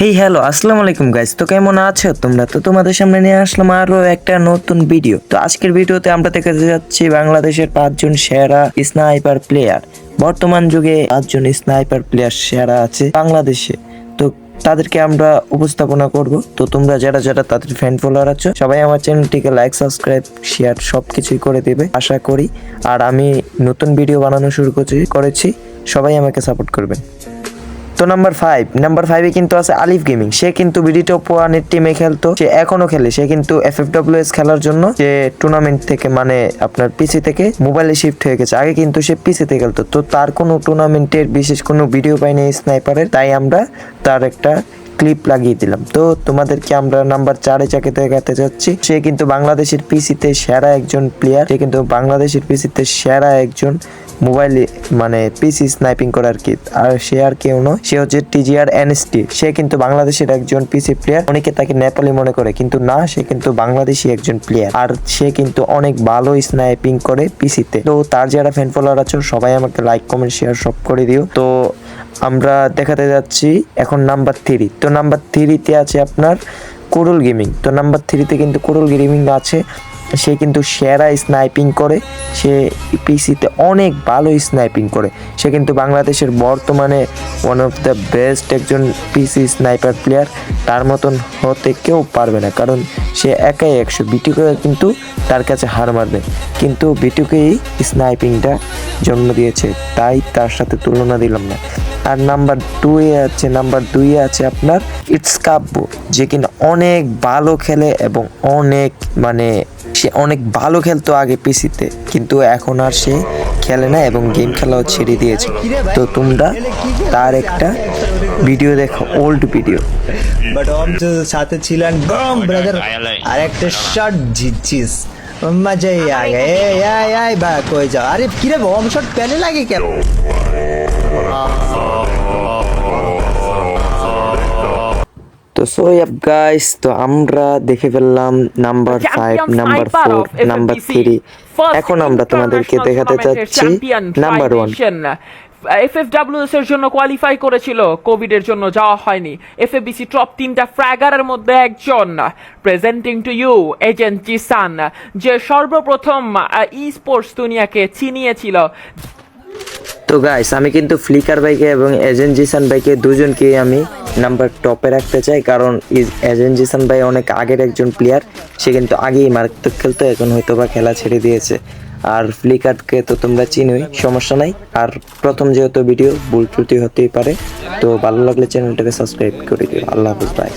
Hey hello আসসালামু আলাইকুম guys তো কেমন আছো? তোমরা তো তোমাদের সামনে নিয়ে আসলাম আরও একটা নতুন ভিডিও তো আজকের ভিডিওতে আমরা দেখাতে যাচ্ছি বাংলাদেশের পাঁচজন সেরা স্নাইপার প্লেয়ার বর্তমান যুগে পাঁচজন স্নাইপার প্লেয়ার সেরা আছে বাংলাদেশে। তো তাদেরকে আমরা উপস্থাপনা করব। তো তোমরা যারা যারা তাদের ফ্যান ফলোয়ার আছো, সবাই আমার চ্যানেলটিকে লাইক সাবস্ক্রাইব শেয়ার সব কিছুই করে দেবে, আশা করি। আর আমি নতুন ভিডিও বানানো শুরু করছি করেছি। সবাই আমাকে সাপোর্ট করবেন। তো নাম্বার ফাইভ নাম্বার ফাইভে কিন্তু আছে আলিফ গেমিং সে কিন্তু বিডি টপ ওয়ানের টিমে খেলতো, সে এখনও খেলে। সে কিন্তু এফ এফ এস খেলার জন্য যে টুর্নামেন্ট থেকে মানে আপনার পিসি থেকে মোবাইলে শিফট হয়ে গেছে। আগে কিন্তু সে পিসিতে খেলতো। তো তার কোনো টুর্নামেন্টের বিশেষ কোনো ভিডিও পাইনি স্নাইপারের তাই আমরা তার একটা ক্লিপ লাগিয়ে দিলাম। তো তোমাদেরকে আমরা নাম্বার চারে চাকে দেখাতে যাচ্ছি, সে কিন্তু বাংলাদেশের পিসিতে সেরা একজন প্লেয়ার সে কিন্তু বাংলাদেশের পিসিতে সেরা একজন মোবাইলে মানে পিসি স্নাইপিং করার কি। আর সে আর কেউ নয়, সে হচ্ছে টিজিআর এনএসটি সে কিন্তু বাংলাদেশের একজন পিসি প্লেয়ার অনেকে তাকে নেপালি মনে করে, কিন্তু না, সে কিন্তু বাংলাদেশি একজন প্লেয়ার আর সে কিন্তু অনেক ভালো স্নাইপিং করে পিসিতে। তো তার যারা ফ্যান ফলোয়ার আছে, সবাই আমাকে লাইক কমেন্ট শেয়ার সব করে দিও। তো আমরা দেখাতে যাচ্ছি এখন নাম্বার থ্রি তো। নাম্বার থ্রিতে আছে আপনার কোরল গেমিং তো নাম্বার থ্রিতে কিন্তু কোরল গেমিং আছে। সে কিন্তু সেরা স্নাইপিং করে। সে পিসিতে অনেক ভালো স্নাইপিং করে। সে কিন্তু বাংলাদেশের বর্তমানে ওয়ান অফ দ্য বেস্ট একজন পিসি স্নাইপার প্লেয়ার তার মতন হতে কেউ পারবে না, কারণ সে একাই একশো বিটুকে কিন্তু তার কাছে হার মারবে। কিন্তু বিটুকেই স্নাইপিংটা জন্ম দিয়েছে, তাই তার সাথে তুলনা দিলাম না। আর নাম্বার টু এ আছে নাম্বার দুই এ আছে আপনার ইটস কাব্য। যে কিনা অনেক ভালো খেলে এবং অনেক মানে সে অনেক ভালো খেলতো আগে পিসিতে কিন্তু এখন আর সে খেলে না এবং গেম খেলাও ছেড়ে দিয়েছে। তো তোমরা তার একটা ভিডিও দেখো ওল্ড ভিডিও বাট সাথে ছিলেন বম ব্রাদার আর একটা শট জিতছিস। গে এই আই আই বা কই যাও আরে কি রে বম শট পেলে লাগে কেন তো সো আপ গাইস তো আমরা দেখে ফেললাম number five number four number three এখন আমরা তোমাদেরকে দেখাতে চাচ্ছি নাম্বার ওয়ান এফএফডব্লিউএস এর জন্য কোয়ালিফাই করেছিল কোভিড এর জন্য যাওয়া হয়নি। এফ এফএবিসি টপ তিনটা ফ্র্যাগারের মধ্যে একজন। Presenting to you agent Zisan যে সর্বপ্রথম ই স্পোর্টস দুনিয়াকে চিনিয়েছিল তো গাইস আমি কিন্তু ফ্লিকার বাইকে এবং এজেন্ট জিসান বাইকে দুজনকেই আমি নাম্বার টপে রাখতে চাই, কারণ এজেন্ট জিসান ভাই অনেক আগের একজন প্লেয়ার সে কিন্তু আগেই মারাত্মক খেলতো, এখন হয়তো বা খেলা ছেড়ে দিয়েছে। আর ফ্লিপকার্টকে তো তোমরা চিনোই, সমস্যা নাই। আর প্রথম যেহেতু ভিডিও ভুল ত্রুটি হতেই পারে, তো ভালো লাগলে চ্যানেলটাকে সাবস্ক্রাইব করে দিও। আল্লাহ হাফিজ বাই